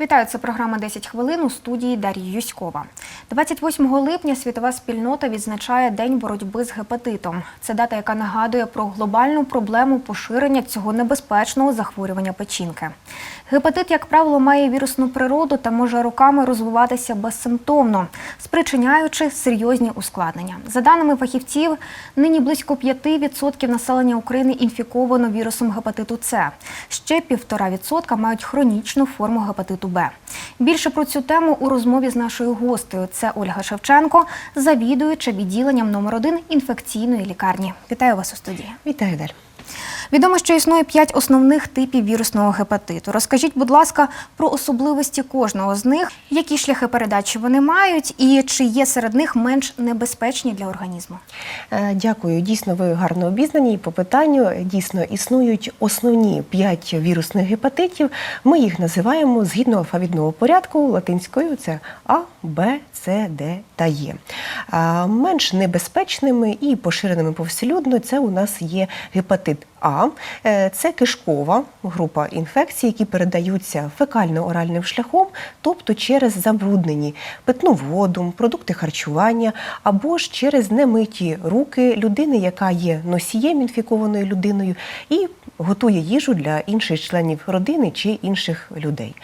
Вітаю, це програма «10 хвилин у студії Дар'ї Юськова. 28 липня світова спільнота відзначає День боротьби з гепатитом. Це дата, яка нагадує про глобальну проблему поширення цього небезпечного захворювання печінки. Гепатит, як правило, має вірусну природу та може роками розвиватися безсимптомно, спричиняючи серйозні ускладнення. За даними фахівців, нині близько 5% населення України інфіковано вірусом гепатиту С. Ще 1,5% мають хронічну форму гепатиту Б. Більше про цю тему у розмові з нашою гостею. Це Ольга Шевченко, завідуюча відділенням номер 1 інфекційної лікарні. Вітаю вас у студії. Вітаю Даль. Відомо, що існує п'ять основних типів вірусного гепатиту. Розкажіть, будь ласка, про особливості кожного з них, які шляхи передачі вони мають, і чи є серед них менш небезпечні для організму. Е, Дякую. Дійсно, ви гарно обізнані. І по питанню дійсно існують основні п'ять вірусних гепатитів. Ми їх називаємо згідно алфавітного порядку латинською. Це А, Б, С, Д та Е. Менш небезпечними і поширеними повсюдно це у нас є гепатит А. Е, Це кишкова група інфекцій, які передаються фекально-оральним шляхом, тобто через забруднені питну воду, продукти харчування або ж через немиті руки людини, яка є носієм інфікованою людиною, і готує їжу для інших членів родини чи інших людей.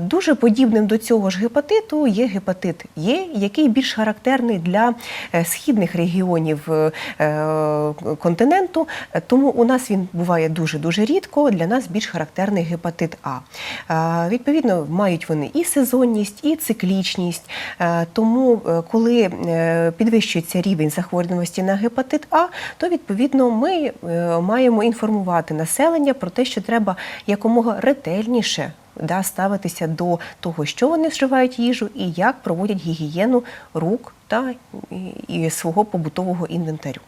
Дуже подібним до цього ж гепатиту є гепатит Є, який більш характерний для е, східних регіонів е, е, континенту, Е, тому у нас він буває дуже дуже рідко. Для нас більш характерний гепатит А. Відповідно, мають вони і сезонність, і циклічність. Е, Тому, е, коли е, підвищується рівень захворюваності на гепатит А, то відповідно ми е, маємо інформувати населення про те, що треба якомога ретельніше да, ставитися до того, що вони вживають їжу і як проводять гігієну рук та і свого побутового інвентарю.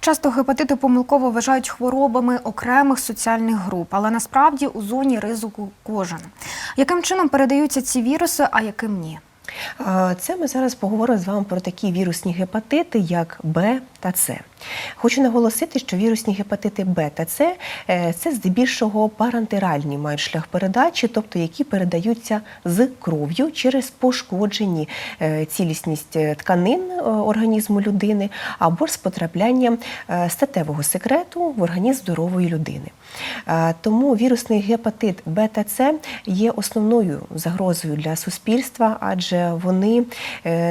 Часто гепатити помилково вважають хворобами окремих соціальних груп, але насправді у зоні ризику кожен. Яким чином передаються ці віруси, а яким ні? Це ми зараз поговоримо з вами про такі вірусні гепатити, як Б та С. Хочу наголосити, що вірусні гепатити Б та С е, це здебільшого парентеральні мають шлях передачі, тобто які передаються з кров'ю через пошкоджені е, цілісність е, тканин організму людини або з потраплянням статевого секрету в організм здорової людини. Тому вірусний гепатит Б та С є основною загрозою для суспільства, адже вони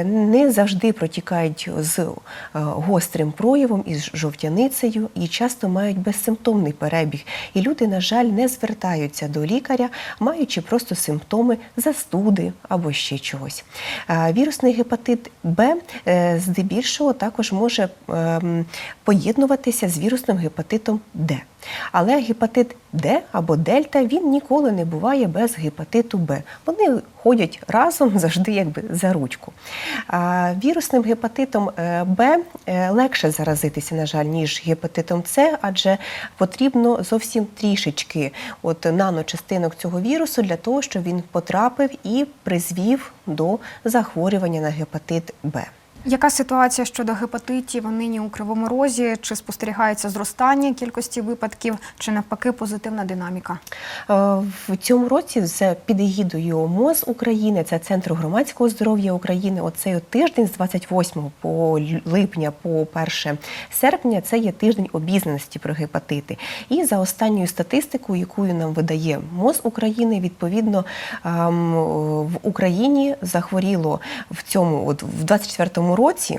не завжди протікають з гострим проявом із жовтяницею і часто мають безсимптомний перебіг. І люди, на жаль, не звертаються до лікаря, маючи просто симптоми застуди або ще чогось. Вірусний гепатит Б е, здебільшого також може ем, поєднуватися з вірусним гепатитом Д. Але гепатит Д або дельта він ніколи не буває без гепатиту Б. Вони ходять разом завжди якби за ручку. А вірусним гепатитом е, Б е, легше заразитися, на жаль, ніж гепатитом С, адже потрібно зовсім трішечки от наночастинок цього вірусу для того, щоб він потрапив і призвів до захворювання на гепатит Б. Яка ситуація щодо гепатитів нині у Кривому Розі? Чи спостерігається зростання кількості випадків, чи навпаки позитивна динаміка? Е, В цьому році з під егідою МОЗ України, це Центр громадського здоров'я України. Оцей тиждень з 28 по липня по 1 серпня це є тиждень обізнаності про гепатити. І за останньою статистикою, яку нам видає МОЗ України, відповідно ем, в Україні захворіло в цьому, от в 24 році,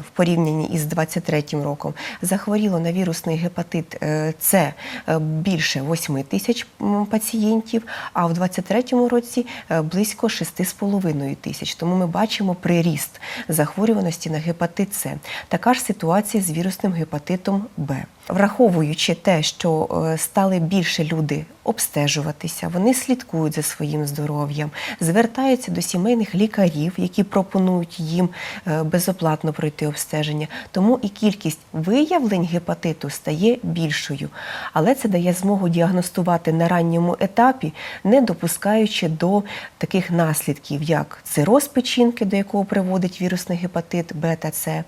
в порівнянні із 23 роком, захворіло на вірусний гепатит е, С е, більше 8 тисяч пацієнтів, а в 23 році е, близько 6,5 тисяч. Тому ми бачимо приріст захворюваності на гепатит С. Така ж ситуація з вірусним гепатитом Б. Враховуючи те, що е, стали більше люди обстежуватися, вони слідкують за своїм здоров'ям, звертаються до сімейних лікарів, які пропонують їм е, безоплатно пройти обстеження. Тому і кількість виявлень гепатиту стає більшою. Але це дає змогу діагностувати на ранньому етапі, не допускаючи до таких наслідків, як цироз печінки, до якого приводить вірусний гепатит Б та С,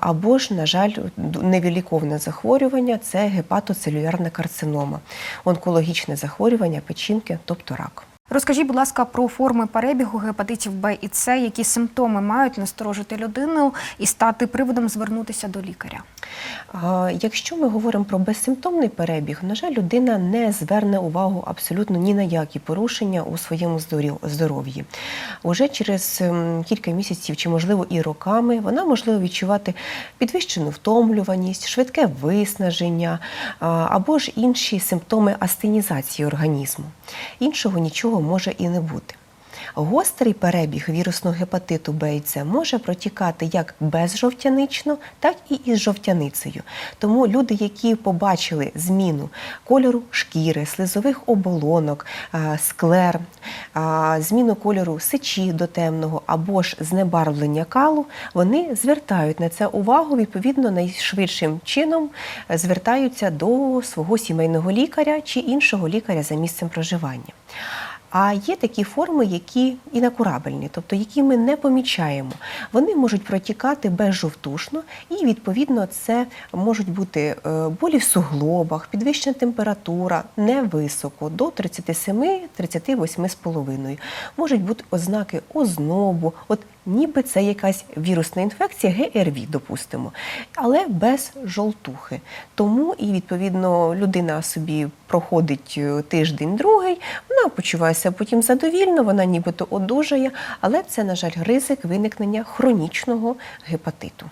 або ж, на жаль, невіліковне захворювання це гепатоцелюлярна карцинома, онкологічне захворювання печінки, тобто рак. Розкажіть, будь ласка, про форми перебігу гепатитів Б і С, які симптоми мають насторожити людину і стати приводом звернутися до лікаря. Якщо ми говоримо про безсимптомний перебіг, на жаль, людина не зверне увагу абсолютно ні на які порушення у своєму здоров'ї. Уже через ем, кілька місяців чи, можливо, і роками вона можливо відчувати підвищену втомлюваність, швидке виснаження або ж інші симптоми астенізації організму. Іншого нічого може і не бути. Гострий перебіг вірусного гепатиту Б і С може протікати як безжовтянично, так і із жовтяницею. Тому люди, які побачили зміну кольору шкіри, слизових оболонок, склер, зміну кольору сечі до темного або ж знебарвлення калу, вони звертають на це увагу відповідно найшвидшим чином звертаються до свого сімейного лікаря чи іншого лікаря за місцем проживання. А є такі форми, які інакурабельні, тобто які ми не помічаємо. Вони можуть протікати безжовтушно, і відповідно це можуть бути е, болі в суглобах, підвищена температура, невисоко до 37-38,5. Можуть бути ознаки ознобу, от ніби це якась вірусна інфекція, ГРВІ, допустимо, але без жовтухи. Тому і відповідно людина собі проходить е, тиждень другий, вона почувається потім задовільно, вона нібито одужає, але це, на жаль, ризик виникнення хронічного гепатиту.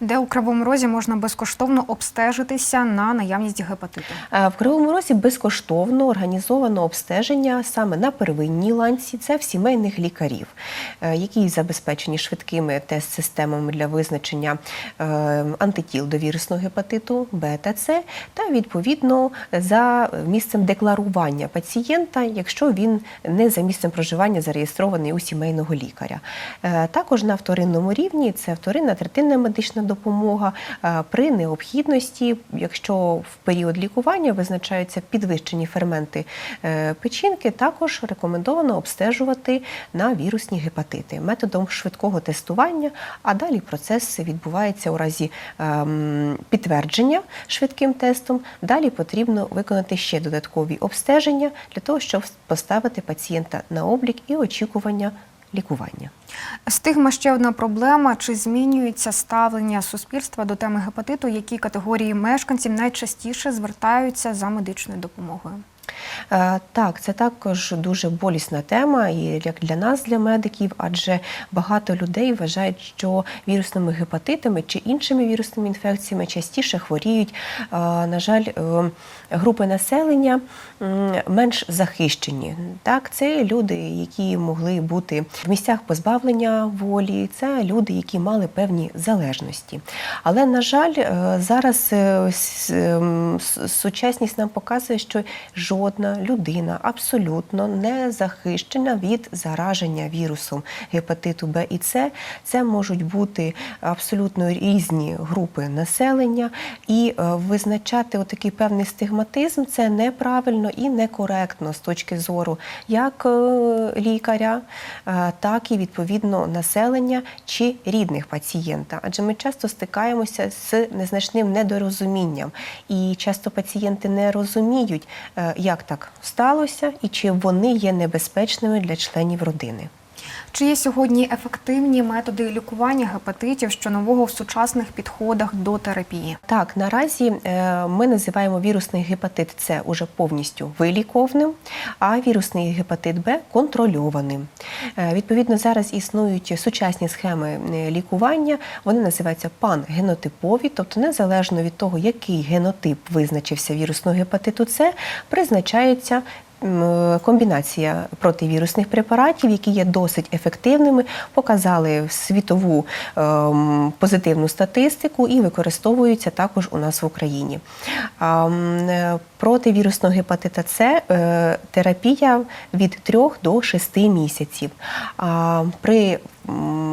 Де у Кривому Розі можна безкоштовно обстежитися на наявність гепатиту. Е, В Кривому Розі безкоштовно організовано обстеження саме на первинній ланці. Це в сімейних лікарів, е, які забезпечені швидкими тест-системами для визначення е, антитіл до вірусного гепатиту Б та відповідно за місцем декларування пацієнта, якщо він не за місцем проживання зареєстрований у сімейного лікаря. Також на вторинному рівні це вторинна третинна медична допомога е, при необхідності, якщо в період лікування визначаються підвищені ферменти е, печінки, також рекомендовано обстежувати на вірусні гепатити методом швидкого тестування. А далі процес відбувається у разі ем, підтвердження швидким тестом. Далі потрібно виконати ще додаткові обстеження для того, щоб поставити пацієнта на облік і очікування лікування. Стигма ще одна проблема. Чи змінюється ставлення суспільства до теми гепатиту, які категорії мешканців найчастіше звертаються за медичною допомогою? Е, Так, це також дуже болісна тема, і як для нас, для медиків, адже багато людей вважають, що вірусними гепатитами чи іншими вірусними інфекціями частіше хворіють, е, на жаль, е, групи населення менш захищені. Так, це люди, які могли бути в місцях позбавлення волі, це люди, які мали певні залежності. Але, на жаль, зараз сучасність нам показує, що жодна людина абсолютно не захищена від зараження вірусом гепатиту Б і С. Це можуть бути абсолютно різні групи населення, і е, визначати отакий певний стигматизм це неправильно і некоректно з точки зору як е, лікаря, е, так і відповідно населення чи рідних пацієнта. Адже ми часто стикаємося з незначним недорозумінням, і часто пацієнти не розуміють, як так сталося і чи вони є небезпечними для членів родини. Чи є сьогодні ефективні методи лікування гепатитів, що нового в сучасних підходах до терапії? Так, наразі е, ми називаємо вірусний гепатит С уже повністю виліковним, а вірусний гепатит Б контрольованим. Е, Відповідно, зараз існують сучасні схеми е, лікування. Вони називаються пангенотипові, тобто незалежно від того, який генотип визначився вірусного гепатиту С, призначається комбінація противірусних препаратів, які є досить ефективними, показали світову ем, позитивну статистику і використовуються також у нас в Україні. Е, Проти вірусного гепатита С е, терапія від 3 до 6 місяців. А при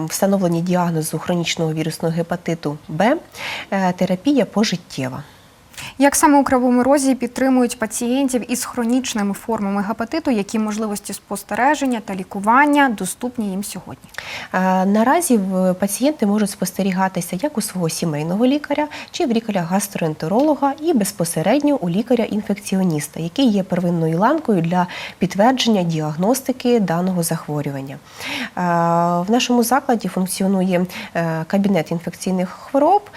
встановленні діагнозу хронічного вірусного гепатиту Б е, терапія пожиттєва. Як саме у Кривому Розі підтримують пацієнтів із хронічними формами гепатиту, які можливості спостереження та лікування доступні їм сьогодні? Наразі пацієнти можуть спостерігатися як у свого сімейного лікаря чи в лікаря-гастроентеролога і безпосередньо у лікаря-інфекціоніста, який є первинною ланкою для підтвердження діагностики даного захворювання. В нашому закладі функціонує е, кабінет інфекційних хвороб,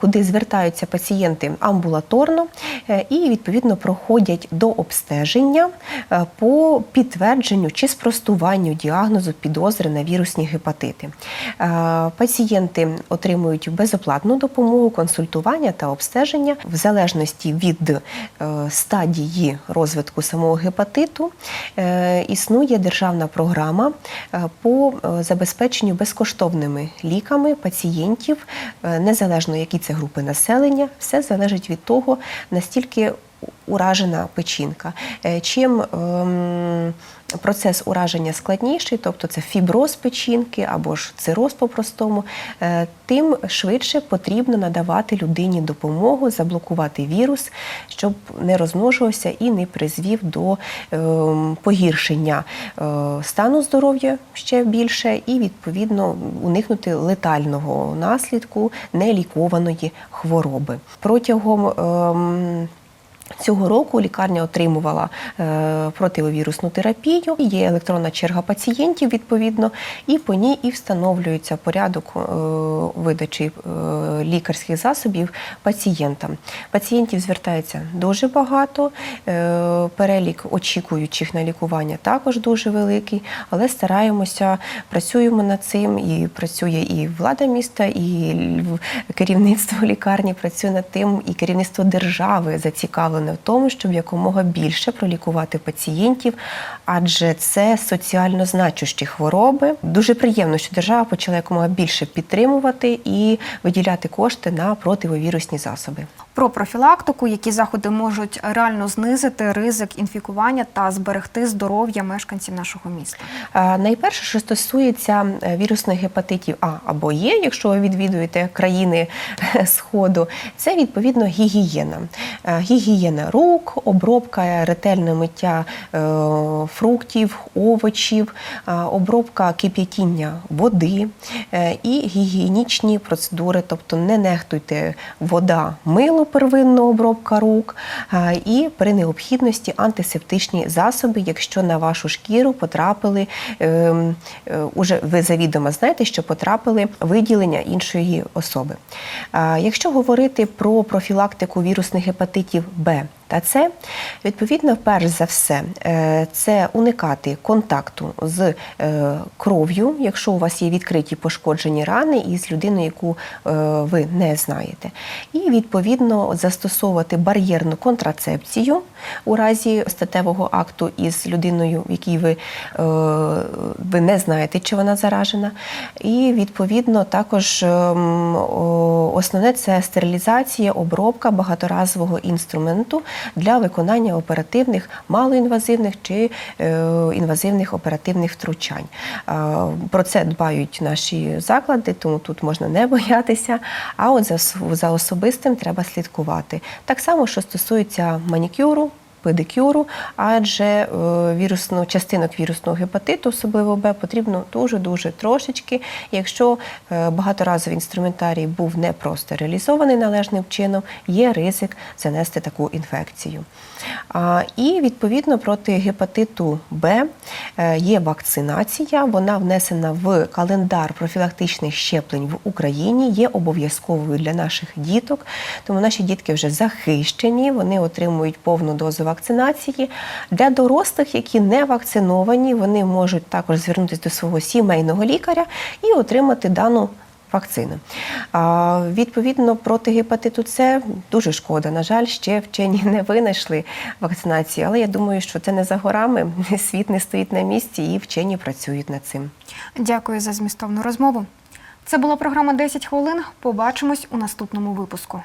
куди звертаються пацієнти амбулаторно е, і відповідно проходять до обстеження е, по підтвердженню чи спростуванню діагнозу підозри на вірусні гепатити. Е, Пацієнти отримують безоплатну допомогу, консультування та обстеження в залежності від стадії розвитку самого гепатиту. Існує державна програма по забезпеченню безкоштовними ліками пацієнтів, незалежно які це групи населення, все залежить від того, настільки уражена печінка. Е, Чим ем, процес ураження складніший, тобто це фіброз печінки або ж цироз по-простому, е, тим швидше потрібно надавати людині допомогу, заблокувати вірус, щоб не розмножувався і не призвів до ем, погіршення е, стану здоров'я ще більше, і відповідно уникнути летального наслідку нелікованої хвороби. Протягом ем, Цього року лікарня отримувала е, противовірусну терапію. Є електронна черга пацієнтів відповідно, і по ній і встановлюється порядок е, видачі е, лікарських засобів пацієнтам. Пацієнтів звертається дуже багато. Перелік очікуючих на лікування також дуже великий, але стараємося, працюємо над цим. І працює і влада міста, і керівництво лікарні працює над тим, і керівництво держави зацікавлене в тому, щоб якомога більше пролікувати пацієнтів, адже це соціально значущі хвороби. Дуже приємно, що держава почала якомога більше підтримувати і виділяти кошти на противовірусні засоби. Про профілактику, які заходи можуть реально знизити ризик інфікування та зберегти здоров'я мешканців нашого міста. Е, Найперше, що стосується е, вірусних гепатитів А або Є, якщо ви відвідуєте країни Сходу, це відповідно гігієна. Е, Гігієна рук, обробка, ретельне миття е, фруктів, овочів, е, обробка кип'ятіння води е, і гігієнічні процедури, тобто не нехтуйте вода, мило, первинна обробка рук, е, і при необхідності антисептичні засоби, якщо на вашу шкіру потрапили, ем, е, уже ви завідомо знаєте, що потрапили виділення іншої особи. Якщо говорити про профілактику вірусних гепатитів Б та С, відповідно, перш за все, е, це уникати контакту з е, кров'ю, якщо у вас є відкриті пошкоджені рани, і з людиною, яку е, ви не знаєте. І відповідно застосовувати бар'єрну контрацепцію у разі статевого акту із людиною, в якій ви, ви не знаєте, чи вона заражена. І відповідно також ем, основне це стерилізація, обробка багаторазового інструменту для виконання оперативних, малоінвазивних чи е, інвазивних оперативних втручань. Е, Про це дбають наші заклади, тому тут можна не боятися. А от за особистим треба слідкувати. Так само, що стосується манікюру. Педикюру, адже е, вірусну частинок вірусного гепатиту, особливо Б, потрібно дуже дуже трошечки. Якщо е, багаторазовий інструментарій був не простерилізований належним чином, є ризик занести таку інфекцію. І відповідно проти гепатиту Б е, є вакцинація. Вона внесена в календар профілактичних щеплень в Україні, є обов'язковою для наших діток. Тому наші дітки вже захищені, вони отримують повну дозу вакцинації. Для дорослих, які не вакциновані, вони можуть також звернутися до свого сімейного лікаря і отримати дану вакцини. Відповідно, проти гепатиту С дуже шкода. На жаль, ще вчені не винайшли вакцинації, але я думаю, що це не за горами. Світ не стоїть на місці, і вчені працюють над цим. Дякую за змістовну розмову. Це була програма «10 хвилин. Побачимось у наступному випуску.